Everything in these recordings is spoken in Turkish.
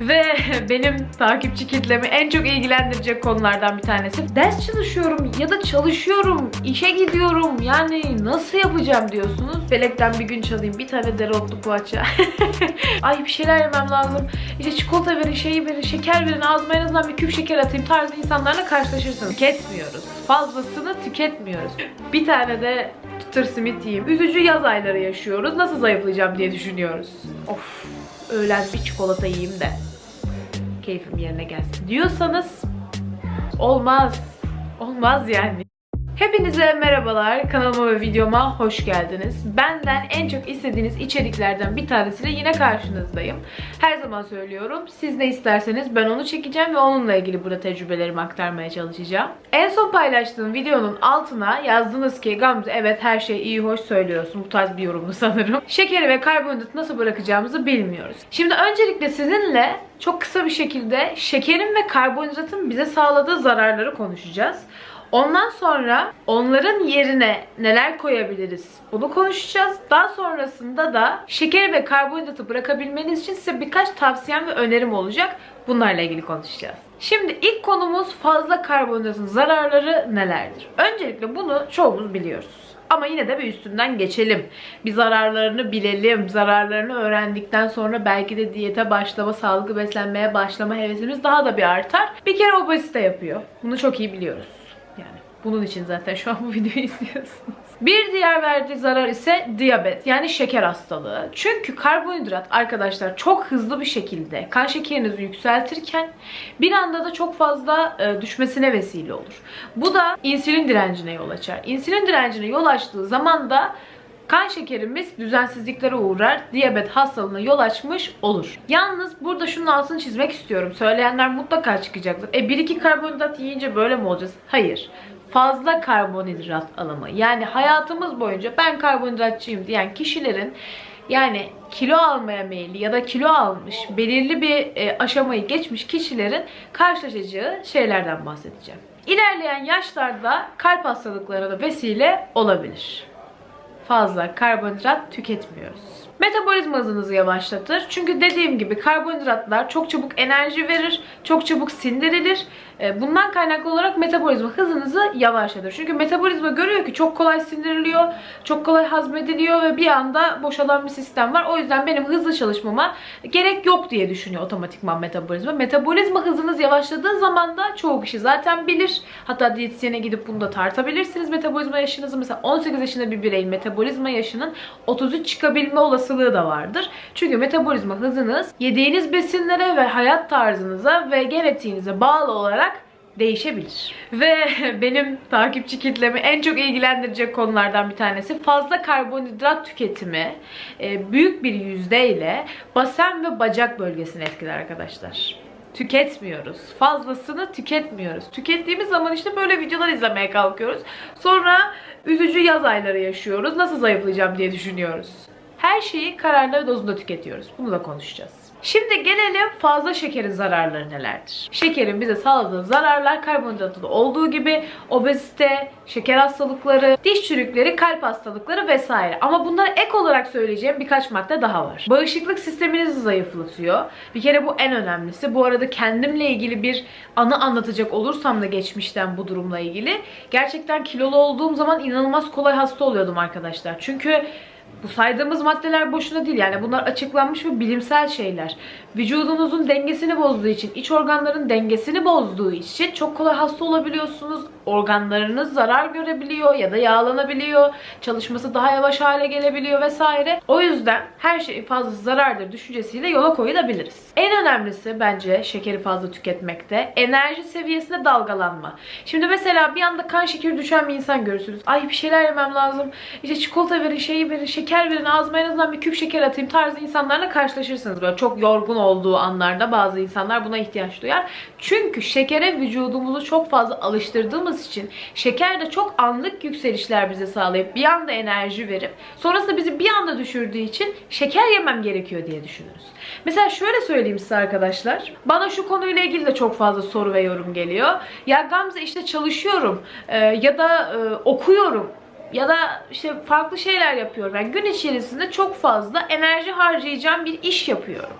Ve benim takipçi kitlemi en çok ilgilendirecek konulardan bir tanesi. Ders çalışıyorum ya da çalışıyorum, işe gidiyorum. Yani nasıl yapacağım diyorsunuz. Belekten bir gün çalayım. Bir tane dereotlu poğaça. Ay bir şeyler yemem lazım. İşte çikolata verin, şeyi verin, şeker verin. Ağzıma en azından bir küp şeker atayım tarzı insanlarla karşılaşırsınız. Tüketmiyoruz. Fazlasını tüketmiyoruz. Bir tane de çıtır simit yiyeyim. Üzücü yaz ayları yaşıyoruz. Nasıl zayıflayacağım diye düşünüyoruz. Of öğlen bir çikolata yiyeyim de keyfim yerine gelsin diyorsanız olmaz. Olmaz yani. Hepinize merhabalar. Kanalıma ve videoma hoş geldiniz. Benden en çok istediğiniz içeriklerden bir tanesiyle yine karşınızdayım. Her zaman söylüyorum. Siz ne isterseniz ben onu çekeceğim ve onunla ilgili burada tecrübelerimi aktarmaya çalışacağım. En son paylaştığım videonun altına yazdınız ki Gamze evet her şey iyi hoş söylüyorsun. Bu tarz bir yorumdu sanırım. Şekeri ve karbonhidratı nasıl bırakacağımızı bilmiyoruz. Şimdi öncelikle sizinle çok kısa bir şekilde şekerin ve karbonhidratın bize sağladığı zararları konuşacağız. Ondan sonra onların yerine neler koyabiliriz bunu konuşacağız. Daha sonrasında da şeker ve karbonhidratı bırakabilmeniz için size birkaç tavsiyem ve önerim olacak. Bunlarla ilgili konuşacağız. Şimdi ilk konumuz fazla karbonhidratın zararları nelerdir? Öncelikle bunu çoğumuz biliyoruz. Ama yine de bir üstünden geçelim. Bir zararlarını bilelim. Zararlarını öğrendikten sonra belki de diyete başlama, sağlıklı beslenmeye başlama hevesimiz daha da bir artar. Bir kere obezite yapıyor. Bunu çok iyi biliyoruz. Bunun için zaten şu an bu videoyu izliyorsunuz. Bir diğer verdiği zarar ise diyabet yani şeker hastalığı. Çünkü karbonhidrat arkadaşlar çok hızlı bir şekilde kan şekerinizi yükseltirken bir anda da çok fazla e, düşmesine vesile olur. Bu da insülin direncine yol açar. İnsülin direncine yol açtığı zaman da kan şekerimiz düzensizliklere uğrar, diyabet hastalığına yol açmış olur. Yalnız burada şunun altını çizmek istiyorum. Söyleyenler mutlaka çıkacaktır. E 1-2 karbonhidrat yiyince böyle mi olacağız? Hayır. Fazla karbonhidrat alımı. Yani hayatımız boyunca ben karbonhidratçıyım diyen kişilerin yani kilo almaya meyilli ya da kilo almış, belirli bir e, aşamayı geçmiş kişilerin karşılaşacağı şeylerden bahsedeceğim. İlerleyen yaşlarda kalp hastalıklarına vesile olabilir fazla karbonhidrat tüketmiyoruz. Metabolizma hızınızı yavaşlatır. Çünkü dediğim gibi karbonhidratlar çok çabuk enerji verir, çok çabuk sindirilir. E, Bundan kaynaklı olarak metabolizma hızınızı yavaşlatır. Çünkü metabolizma görüyor ki çok kolay sindiriliyor, çok kolay hazmediliyor ve bir anda boşalan bir sistem var. O yüzden benim hızlı çalışmama gerek yok diye düşünüyor otomatikman metabolizma. Metabolizma hızınız yavaşladığı zaman da çoğu kişi zaten bilir. Hatta diyetisyene gidip bunu da tartabilirsiniz metabolizma yaşınızı. Mesela 18 yaşında bir bireyin metabolizma yaşının 33 çıkabilme olasılığı da vardır. Çünkü metabolizma hızınız yediğiniz besinlere ve hayat tarzınıza ve genetiğinize bağlı olarak değişebilir. Ve benim takipçi kitlemi en çok ilgilendirecek konulardan bir tanesi fazla karbonhidrat tüketimi e, büyük bir yüzdeyle basen ve bacak bölgesini etkiler arkadaşlar tüketmiyoruz. Fazlasını tüketmiyoruz. Tükettiğimiz zaman işte böyle videolar izlemeye kalkıyoruz. Sonra üzücü yaz ayları yaşıyoruz. Nasıl zayıflayacağım diye düşünüyoruz. Her şeyi kararlı dozunda tüketiyoruz. Bunu da konuşacağız. Şimdi gelelim fazla şekerin zararları nelerdir? Şekerin bize sağladığı zararlar karbonhidratı da olduğu gibi obezite, şeker hastalıkları, diş çürükleri, kalp hastalıkları vesaire. Ama bunlara ek olarak söyleyeceğim birkaç madde daha var. Bağışıklık sisteminizi zayıflatıyor. Bir kere bu en önemlisi. Bu arada kendimle ilgili bir anı anlatacak olursam da geçmişten bu durumla ilgili. Gerçekten kilolu olduğum zaman inanılmaz kolay hasta oluyordum arkadaşlar. Çünkü bu saydığımız maddeler boşuna değil yani bunlar açıklanmış ve bilimsel şeyler. Vücudunuzun dengesini bozduğu için, iç organların dengesini bozduğu için çok kolay hasta olabiliyorsunuz. Organlarınız zarar görebiliyor ya da yağlanabiliyor. Çalışması daha yavaş hale gelebiliyor vesaire. O yüzden her şeyin fazlası zarardır düşüncesiyle yola koyulabiliriz. En önemlisi bence şekeri fazla tüketmekte enerji seviyesinde dalgalanma. Şimdi mesela bir anda kan şekeri düşen bir insan görürsünüz. Ay bir şeyler yemem lazım. İşte çikolata verin, şeyi verin, şeker verin, ağzıma en azından bir küp şeker atayım tarzı insanlarla karşılaşırsınız. Böyle çok yorgun olduğu anlarda bazı insanlar buna ihtiyaç duyar. Çünkü şekere vücudumuzu çok fazla alıştırdığımız için şeker de çok anlık yükselişler bize sağlayıp bir anda enerji verip sonrasında bizi bir anda düşürdüğü için şeker yemem gerekiyor diye düşünürüz. Mesela şöyle söyleyeyim size arkadaşlar. Bana şu konuyla ilgili de çok fazla soru ve yorum geliyor. Ya Gamze işte çalışıyorum e, ya da e, okuyorum ya da işte farklı şeyler yapıyorum. Yani gün içerisinde çok fazla enerji harcayacağım bir iş yapıyorum.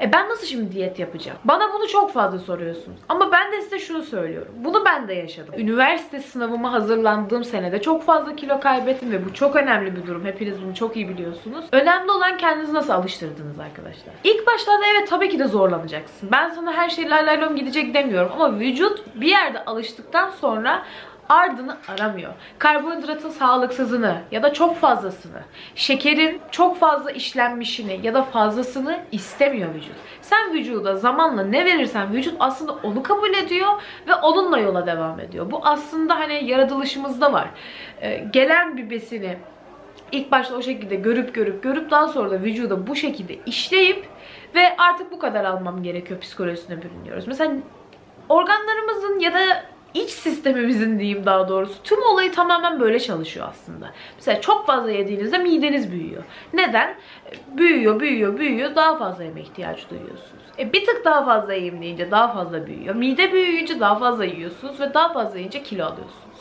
E ben nasıl şimdi diyet yapacağım? Bana bunu çok fazla soruyorsunuz. Ama ben de size şunu söylüyorum. Bunu ben de yaşadım. Üniversite sınavıma hazırlandığım senede çok fazla kilo kaybettim ve bu çok önemli bir durum. Hepiniz bunu çok iyi biliyorsunuz. Önemli olan kendinizi nasıl alıştırdınız arkadaşlar. İlk başlarda evet tabii ki de zorlanacaksın. Ben sana her şey lay lay gidecek demiyorum ama vücut bir yerde alıştıktan sonra ardını aramıyor. Karbonhidratın sağlıksızını ya da çok fazlasını, şekerin çok fazla işlenmişini ya da fazlasını istemiyor vücut. Sen vücuda zamanla ne verirsen vücut aslında onu kabul ediyor ve onunla yola devam ediyor. Bu aslında hani yaratılışımızda var. Ee, gelen bir besini ilk başta o şekilde görüp görüp görüp daha sonra da vücuda bu şekilde işleyip ve artık bu kadar almam gerekiyor psikolojisine bürünüyoruz. Mesela organlarımızın ya da iç sistemimizin diyeyim daha doğrusu tüm olayı tamamen böyle çalışıyor aslında. Mesela çok fazla yediğinizde mideniz büyüyor. Neden? E, Büyüyor, büyüyor, büyüyor. Daha fazla yeme ihtiyacı duyuyorsunuz. E bir tık daha fazla yiyeyim deyince daha fazla büyüyor. Mide büyüyünce daha fazla yiyorsunuz ve daha fazla yiyince kilo alıyorsunuz.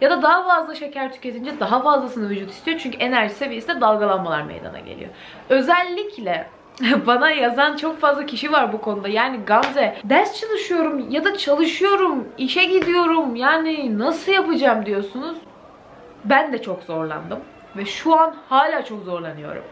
Ya da daha fazla şeker tüketince daha fazlasını vücut istiyor. Çünkü enerji seviyesinde dalgalanmalar meydana geliyor. Özellikle bana yazan çok fazla kişi var bu konuda. Yani Gamze ders çalışıyorum ya da çalışıyorum, işe gidiyorum. Yani nasıl yapacağım diyorsunuz. Ben de çok zorlandım. Ve şu an hala çok zorlanıyorum.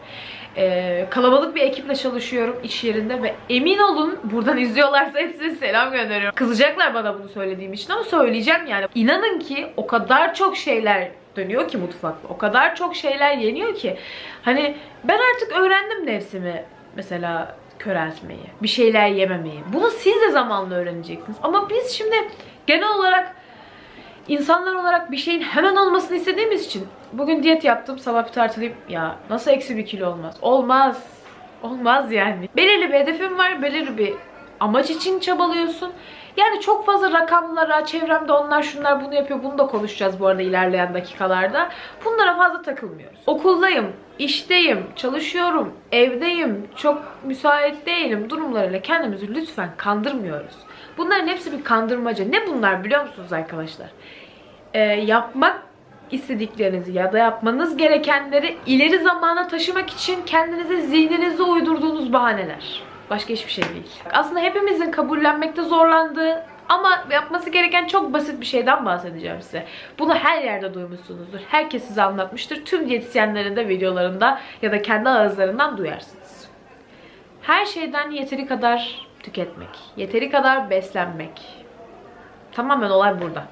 Ee, kalabalık bir ekiple çalışıyorum iş yerinde ve emin olun buradan izliyorlarsa hepsine selam gönderiyorum. Kızacaklar bana bunu söylediğim için ama söyleyeceğim yani. İnanın ki o kadar çok şeyler dönüyor ki mutfakta. O kadar çok şeyler yeniyor ki. Hani ben artık öğrendim nefsimi mesela köreltmeyi, bir şeyler yememeyi. Bunu siz de zamanla öğreneceksiniz. Ama biz şimdi genel olarak insanlar olarak bir şeyin hemen olmasını istediğimiz için bugün diyet yaptım sabah bir tartılayım ya nasıl eksi bir kilo olmaz? Olmaz. Olmaz yani. Belirli bir hedefin var, belirli bir amaç için çabalıyorsun. Yani çok fazla rakamlara, çevremde onlar şunlar bunu yapıyor, bunu da konuşacağız bu arada ilerleyen dakikalarda. Bunlara fazla takılmıyoruz. Okuldayım, işteyim, çalışıyorum, evdeyim, çok müsait değilim durumlarıyla kendimizi lütfen kandırmıyoruz. Bunların hepsi bir kandırmaca. Ne bunlar biliyor musunuz arkadaşlar? Ee, yapmak istediklerinizi ya da yapmanız gerekenleri ileri zamana taşımak için kendinize zihninize uydurduğunuz bahaneler. Başka hiçbir şey değil. Aslında hepimizin kabullenmekte zorlandığı ama yapması gereken çok basit bir şeyden bahsedeceğim size. Bunu her yerde duymuşsunuzdur. Herkes size anlatmıştır. Tüm diyetisyenlerin de videolarında ya da kendi ağızlarından duyarsınız. Her şeyden yeteri kadar tüketmek, yeteri kadar beslenmek. Tamamen olay burada.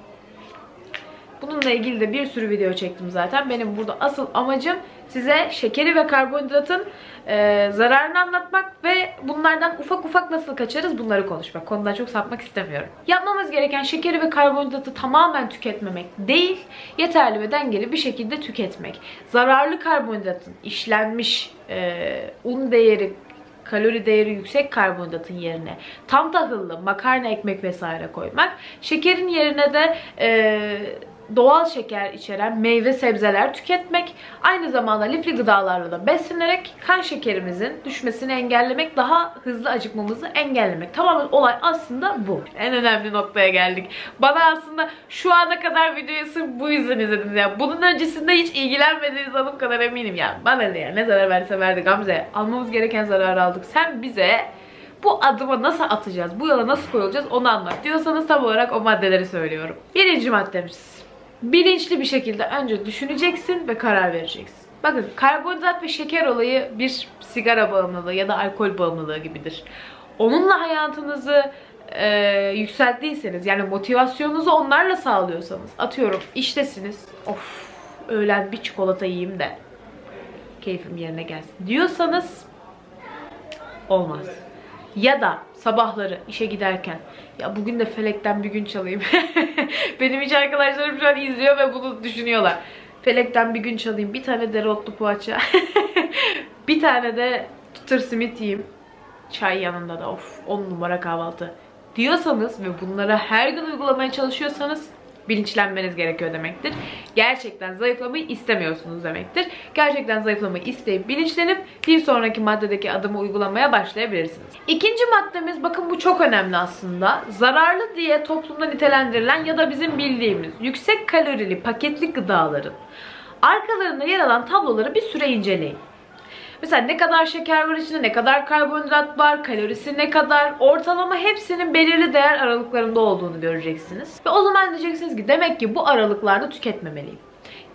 Bununla ilgili de bir sürü video çektim zaten. Benim burada asıl amacım size şekeri ve karbonhidratın e, zararını anlatmak ve bunlardan ufak ufak nasıl kaçarız bunları konuşmak. Konudan çok sapmak istemiyorum. Yapmamız gereken şekeri ve karbonhidratı tamamen tüketmemek değil, yeterli ve dengeli bir şekilde tüketmek. Zararlı karbonhidratın işlenmiş e, un değeri, kalori değeri yüksek karbonhidratın yerine tam tahıllı makarna, ekmek vesaire koymak. Şekerin yerine de e, doğal şeker içeren meyve sebzeler tüketmek, aynı zamanda lifli gıdalarla da beslenerek kan şekerimizin düşmesini engellemek, daha hızlı acıkmamızı engellemek. Tamamen olay aslında bu. En önemli noktaya geldik. Bana aslında şu ana kadar videoyu sırf bu yüzden izlediniz ya. Bunun öncesinde hiç ilgilenmediğiniz adım kadar eminim ya. Bana ne ya ne zarar verse verdi Gamze. Almamız gereken zararı aldık. Sen bize bu adıma nasıl atacağız, bu yola nasıl koyulacağız onu anlat diyorsanız tam olarak o maddeleri söylüyorum. Birinci maddemiz bilinçli bir şekilde önce düşüneceksin ve karar vereceksin. Bakın karbonhidrat ve şeker olayı bir sigara bağımlılığı ya da alkol bağımlılığı gibidir. Onunla hayatınızı e, yükselttiyseniz yani motivasyonunuzu onlarla sağlıyorsanız atıyorum iştesiniz of öğlen bir çikolata yiyeyim de keyfim yerine gelsin diyorsanız olmaz. Ya da sabahları işe giderken ya bugün de felekten bir gün çalayım. Benim hiç arkadaşlarım şu an izliyor ve bunu düşünüyorlar. Felekten bir gün çalayım. Bir tane dereotlu poğaça. bir tane de çıtır simit yiyeyim. Çay yanında da of 10 numara kahvaltı diyorsanız ve bunlara her gün uygulamaya çalışıyorsanız bilinçlenmeniz gerekiyor demektir. Gerçekten zayıflamayı istemiyorsunuz demektir. Gerçekten zayıflamayı isteyip bilinçlenip bir sonraki maddedeki adımı uygulamaya başlayabilirsiniz. İkinci maddemiz bakın bu çok önemli aslında. Zararlı diye toplumda nitelendirilen ya da bizim bildiğimiz yüksek kalorili paketli gıdaların arkalarında yer alan tabloları bir süre inceleyin. Mesela ne kadar şeker var içinde, ne kadar karbonhidrat var, kalorisi ne kadar, ortalama hepsinin belirli değer aralıklarında olduğunu göreceksiniz. Ve o zaman diyeceksiniz ki demek ki bu aralıklarda tüketmemeliyim.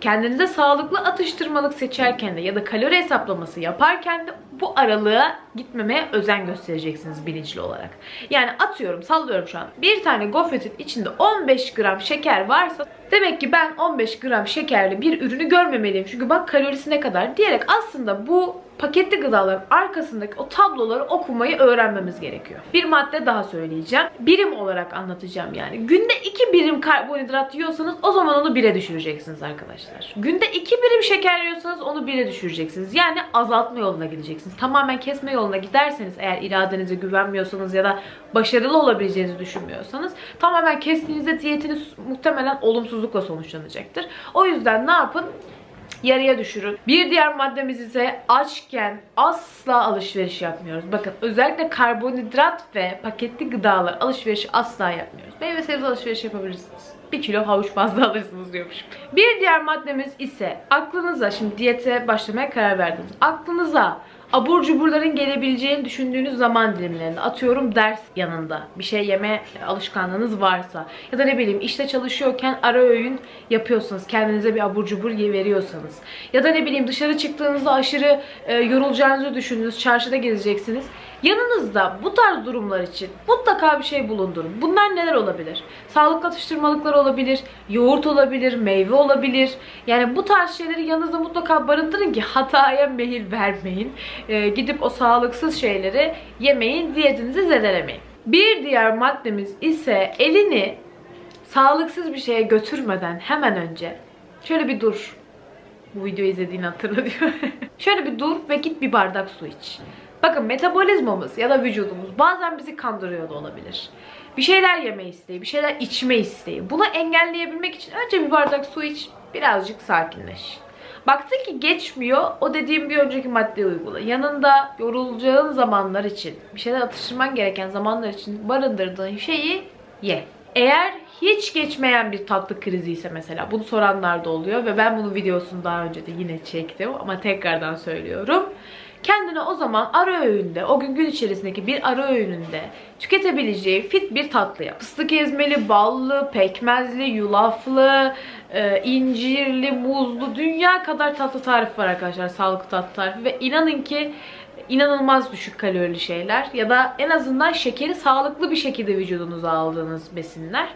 Kendinize sağlıklı atıştırmalık seçerken de ya da kalori hesaplaması yaparken de bu aralığa gitmemeye özen göstereceksiniz bilinçli olarak. Yani atıyorum, sallıyorum şu an. Bir tane gofretin içinde 15 gram şeker varsa demek ki ben 15 gram şekerli bir ürünü görmemeliyim. Çünkü bak kalorisi ne kadar diyerek aslında bu paketli gıdaların arkasındaki o tabloları okumayı öğrenmemiz gerekiyor. Bir madde daha söyleyeceğim. Birim olarak anlatacağım yani. Günde 2 birim karbonhidrat yiyorsanız o zaman onu 1'e düşüreceksiniz arkadaşlar. Günde 2 birim şeker yiyorsanız onu 1'e düşüreceksiniz. Yani azaltma yoluna gideceksiniz. Tamamen kesme yoluna giderseniz eğer iradenize güvenmiyorsanız ya da başarılı olabileceğinizi düşünmüyorsanız tamamen kestiğinizde diyetiniz muhtemelen olumsuzlukla sonuçlanacaktır. O yüzden ne yapın? Yarıya düşürün. Bir diğer maddemiz ise açken asla alışveriş yapmıyoruz. Bakın özellikle karbonhidrat ve paketli gıdalar alışverişi asla yapmıyoruz. Meyve sebze alışveriş yapabilirsiniz. Bir kilo havuç fazla alırsınız diyormuş. Bir diğer maddemiz ise aklınıza şimdi diyete başlamaya karar verdiniz. Aklınıza abur cuburların gelebileceğini düşündüğünüz zaman dilimlerinde atıyorum ders yanında bir şey yeme alışkanlığınız varsa ya da ne bileyim işte çalışıyorken ara öğün yapıyorsanız kendinize bir abur cubur veriyorsanız ya da ne bileyim dışarı çıktığınızda aşırı e, yorulacağınızı düşündünüz çarşıda gezeceksiniz yanınızda bu tarz durumlar için mutlaka bir şey bulundurun. Bunlar neler olabilir? Sağlıklı atıştırmalıklar olabilir, yoğurt olabilir, meyve olabilir. Yani bu tarz şeyleri yanınızda mutlaka barındırın ki hataya meyil vermeyin. Ee, gidip o sağlıksız şeyleri yemeyin, diyetinizi zedelemeyin. Bir diğer maddemiz ise elini sağlıksız bir şeye götürmeden hemen önce şöyle bir dur. Bu videoyu izlediğini hatırla diyor. şöyle bir dur ve git bir bardak su iç. Bakın metabolizmamız ya da vücudumuz bazen bizi kandırıyor da olabilir. Bir şeyler yeme isteği, bir şeyler içme isteği. Bunu engelleyebilmek için önce bir bardak su iç, birazcık sakinleş. Baktın ki geçmiyor, o dediğim bir önceki maddeyi uygula. Yanında yorulacağın zamanlar için, bir şeyler atıştırman gereken zamanlar için barındırdığın şeyi ye. Eğer hiç geçmeyen bir tatlı krizi ise mesela bunu soranlar da oluyor ve ben bunun videosunu daha önce de yine çektim ama tekrardan söylüyorum. Kendine o zaman ara öğünde, o gün gün içerisindeki bir ara öğününde tüketebileceği fit bir tatlı yap. Fıstık ezmeli, ballı, pekmezli, yulaflı, e, incirli, muzlu, dünya kadar tatlı tarifi var arkadaşlar. Sağlıklı tatlı tarifi ve inanın ki inanılmaz düşük kalorili şeyler ya da en azından şekeri sağlıklı bir şekilde vücudunuza aldığınız besinler.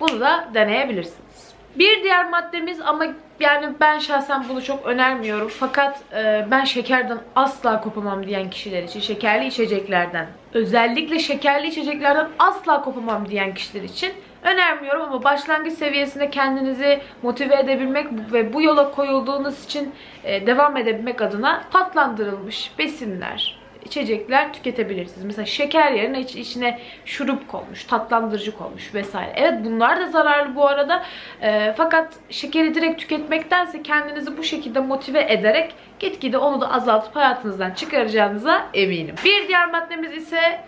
Bunu da deneyebilirsiniz. Bir diğer maddemiz ama yani ben şahsen bunu çok önermiyorum. Fakat e, ben şekerden asla kopamam diyen kişiler için şekerli içeceklerden özellikle şekerli içeceklerden asla kopamam diyen kişiler için önermiyorum ama başlangıç seviyesinde kendinizi motive edebilmek ve bu yola koyulduğunuz için e, devam edebilmek adına tatlandırılmış besinler, içecekler tüketebilirsiniz. Mesela şeker yerine iç- içine şurup konmuş, tatlandırıcı konmuş vesaire. Evet bunlar da zararlı bu arada. Ee, fakat şekeri direkt tüketmektense kendinizi bu şekilde motive ederek gitgide onu da azaltıp hayatınızdan çıkaracağınıza eminim. Bir diğer maddemiz ise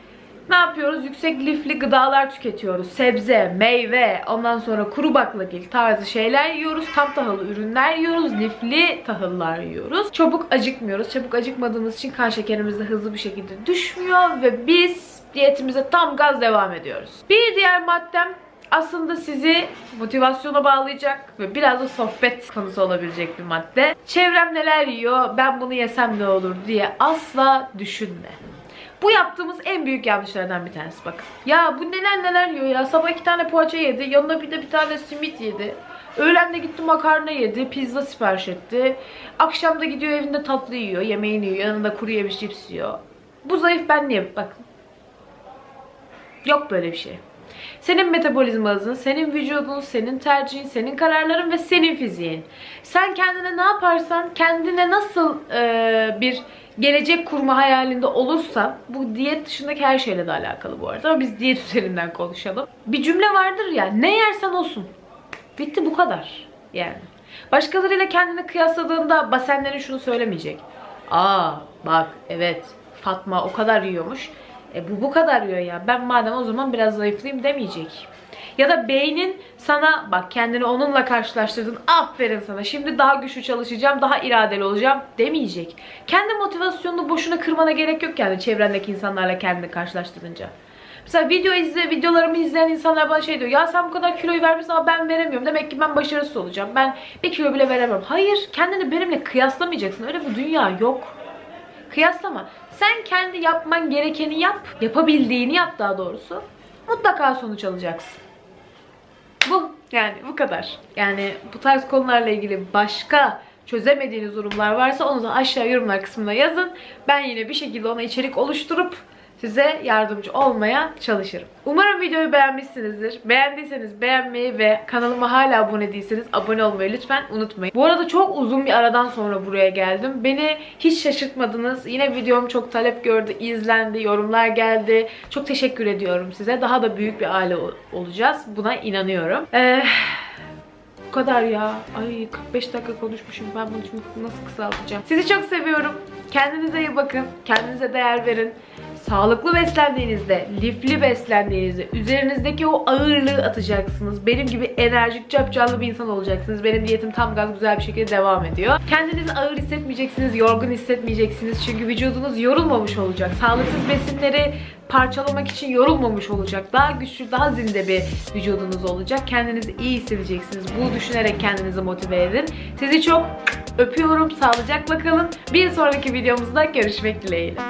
ne yapıyoruz? Yüksek lifli gıdalar tüketiyoruz. Sebze, meyve, ondan sonra kuru baklagil tarzı şeyler yiyoruz. Tam tahıllı ürünler yiyoruz. Lifli tahıllar yiyoruz. Çabuk acıkmıyoruz. Çabuk acıkmadığımız için kan şekerimiz de hızlı bir şekilde düşmüyor ve biz diyetimize tam gaz devam ediyoruz. Bir diğer maddem aslında sizi motivasyona bağlayacak ve biraz da sohbet konusu olabilecek bir madde. Çevrem neler yiyor, ben bunu yesem ne olur diye asla düşünme. Bu yaptığımız en büyük yanlışlardan bir tanesi bakın. Ya bu neler neler yiyor ya. Sabah iki tane poğaça yedi. Yanına bir de bir tane simit yedi. Öğlen de gitti makarna yedi. Pizza sipariş etti. Akşam da gidiyor evinde tatlı yiyor. Yemeğini yiyor. Yanında kuru yemiş cips yiyor. Bu zayıf ben niye? Bak. Yok böyle bir şey. Senin metabolizma hızın, senin vücudun, senin tercihin, senin kararların ve senin fiziğin. Sen kendine ne yaparsan, kendine nasıl e, bir gelecek kurma hayalinde olursa, bu diyet dışındaki her şeyle de alakalı bu arada ama biz diyet üzerinden konuşalım. Bir cümle vardır ya, ne yersen olsun. Bitti bu kadar yani. Başkalarıyla kendini kıyasladığında basenlerin şunu söylemeyecek. Aa bak evet Fatma o kadar yiyormuş. E bu bu kadar yiyor ya. Ben madem o zaman biraz zayıflayayım demeyecek. Ya da beynin sana bak kendini onunla karşılaştırdın. Aferin sana. Şimdi daha güçlü çalışacağım, daha iradeli olacağım demeyecek. Kendi motivasyonunu boşuna kırmana gerek yok yani çevrendeki insanlarla kendini karşılaştırınca. Mesela video izle, videolarımı izleyen insanlar bana şey diyor. Ya sen bu kadar kiloyu vermişsin ama ben veremiyorum. Demek ki ben başarısız olacağım. Ben bir kilo bile veremem. Hayır, kendini benimle kıyaslamayacaksın. Öyle bir dünya yok. Kıyaslama. Sen kendi yapman gerekeni yap. Yapabildiğini yap daha doğrusu. Mutlaka sonuç alacaksın. Bu yani bu kadar. Yani bu tarz konularla ilgili başka çözemediğiniz durumlar varsa onu da aşağı yorumlar kısmına yazın. Ben yine bir şekilde ona içerik oluşturup size yardımcı olmaya çalışırım. Umarım videoyu beğenmişsinizdir. Beğendiyseniz beğenmeyi ve kanalıma hala abone değilseniz abone olmayı lütfen unutmayın. Bu arada çok uzun bir aradan sonra buraya geldim. Beni hiç şaşırtmadınız. Yine videom çok talep gördü, izlendi, yorumlar geldi. Çok teşekkür ediyorum size. Daha da büyük bir aile ol- olacağız. Buna inanıyorum. Eee bu kadar ya. Ay 45 dakika konuşmuşum. Ben bunu şimdi nasıl kısaltacağım? Sizi çok seviyorum. Kendinize iyi bakın. Kendinize değer verin. Sağlıklı beslendiğinizde, lifli beslendiğinizde üzerinizdeki o ağırlığı atacaksınız. Benim gibi enerjik, capcanlı bir insan olacaksınız. Benim diyetim tam gaz güzel bir şekilde devam ediyor. Kendinizi ağır hissetmeyeceksiniz, yorgun hissetmeyeceksiniz. Çünkü vücudunuz yorulmamış olacak. Sağlıksız besinleri parçalamak için yorulmamış olacak. Daha güçlü, daha zinde bir vücudunuz olacak. Kendinizi iyi hissedeceksiniz. Bunu düşünerek kendinizi motive edin. Sizi çok öpüyorum. Sağlıcakla kalın. Bir sonraki videomuzda görüşmek dileğiyle.